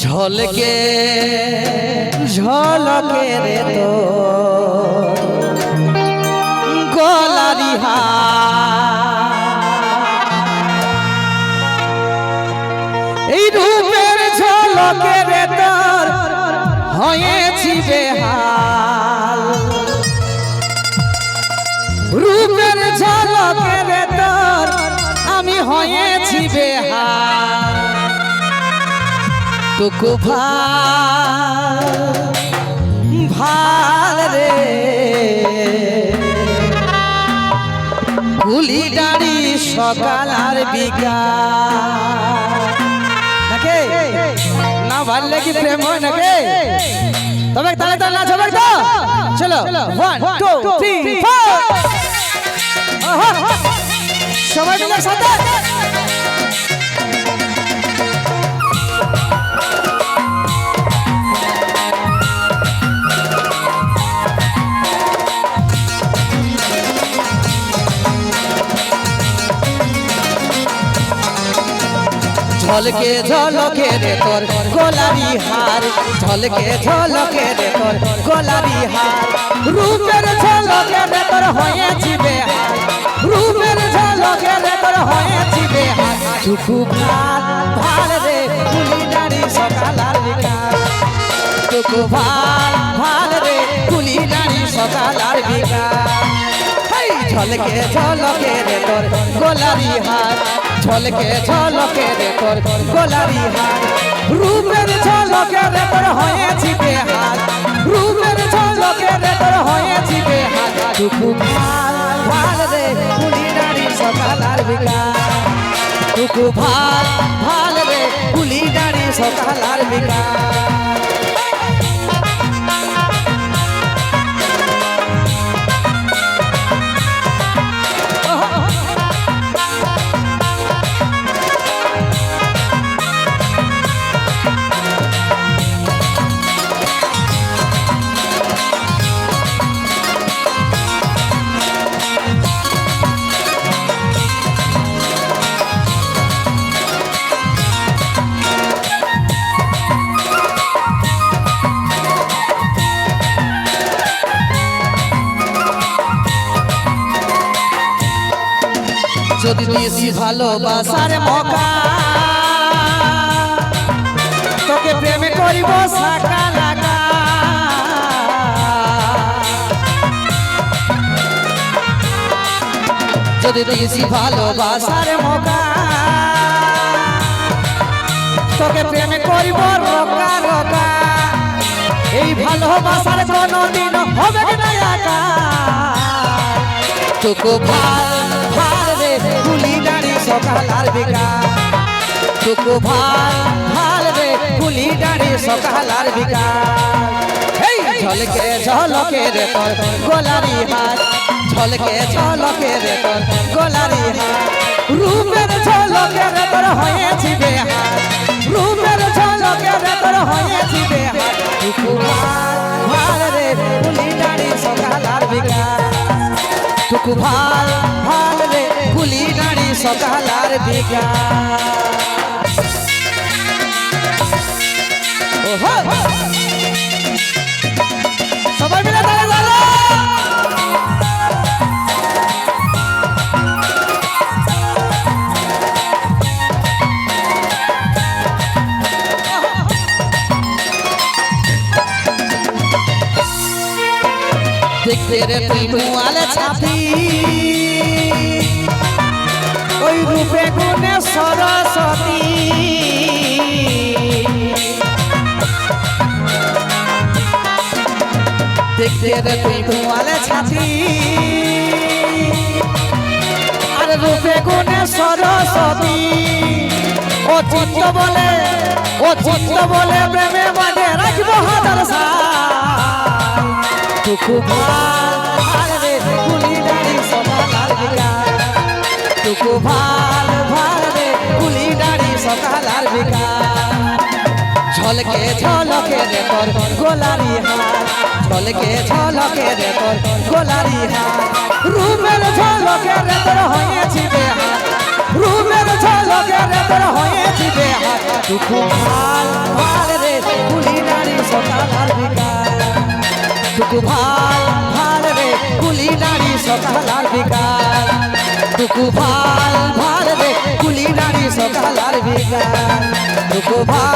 ঝলকে ঝলকে রে তো বেহাল। টুকু ভালো ভালো রে। গুলি দাড়ি সকাল আর বিকাল। নাকি? না ভাললে কি প্রেম হয় নাকি? তবে তাহলে তো নাচ তো। চলো ওয়ান টু থ্রি ফোর সবাই মিলে সাথে। ঝলকে ঝলকে রে তোর গোলারি হার। ঝলকে ঝলকে রে তোর গোলারি হার। রূপের ঝলকে রে তোর হয়েছি বেহার। রূপের ঝলকে রে তোর হয়েছি বেহার। টুকু ভাত ভালো রে, কুলি নারী সকাল বিকাল টুকু ভালো ভালো রে, কুলি নারী সকাল বিকাল ঝলকে ঝলকে রে তোর গোলারি হার। ঝলকে ঝলকে রে তোর গোলারি হার। রূপের ঝলকে রে তোর হয়েছি বেহার রূপের ঝলকে রে তোর হয়েছি বেহার টুকু ভালো ভালো রে কুলি নারী সকাল আর বিকাল। টুকু ভালো ভালো রে কুলি নারী সকাল আর বিকাল। যদি দিয়েছি ভালোবাসার মকা, তোকে প্রেমে করিব যদি দিয়েছি ভালোবাসার মকা, তোকে প্রেমে করিব রকা রকা। এই ভালোবাসার কোনদিন হবে না একা। তোকে ভালো সকাল আর বিকাল তোকে ভালো ভালো রে গুলি দাড়ি সকাল আর এই ঝলকে ঝলকে রে তোর গোলারি হাত। ঝলকে ঝলকে রে তোর গোলারি হাত। রূপের ঝলকে রে তোর হয়েছি বেহার। রূপের ঝলকে রে তোর হয়েছি বেহার। তোকে ভালো ভালো রে গুলি দাড়ি সকাল বিকাল টুকু ভালো নারী সকাল আর বিকা ওহো সবাই মিলে তালে তালে দেখতে রে তুই মুয়ালে ছাতি ওই রূপে গুণে সরস্বতী। দেখতে রে তুই মুয়ালে ছাতি। আর রূপে গুণে সরস্বতী। ও চিত্ত বলে ও চিত্ত বলে প্রেমে মাঝে রাখব হাজার সাল। টুকু ভালো রে গুলি সকাল আর বিকাল টুকু ভালো ভালো ঝলকে ঝলকে রে তোর গোলারি হার। ঝলকে ঝলকে রে তোর গোলারি হার। রূপের ঝলকে রে তোর হয়েছি বেহার। রূপের ঝলকে রে তোর হয়েছি বেহার। টুকু ভালো ভালো রে, কুলি নারী সকাল আর বিকাল টুকু ভালো ভালো রে, কুলি নারী সকাল আর বিকাল টুকু ভালো ভালো রে, কুলি নারী সকাল আর বিকাল টুকু ভালো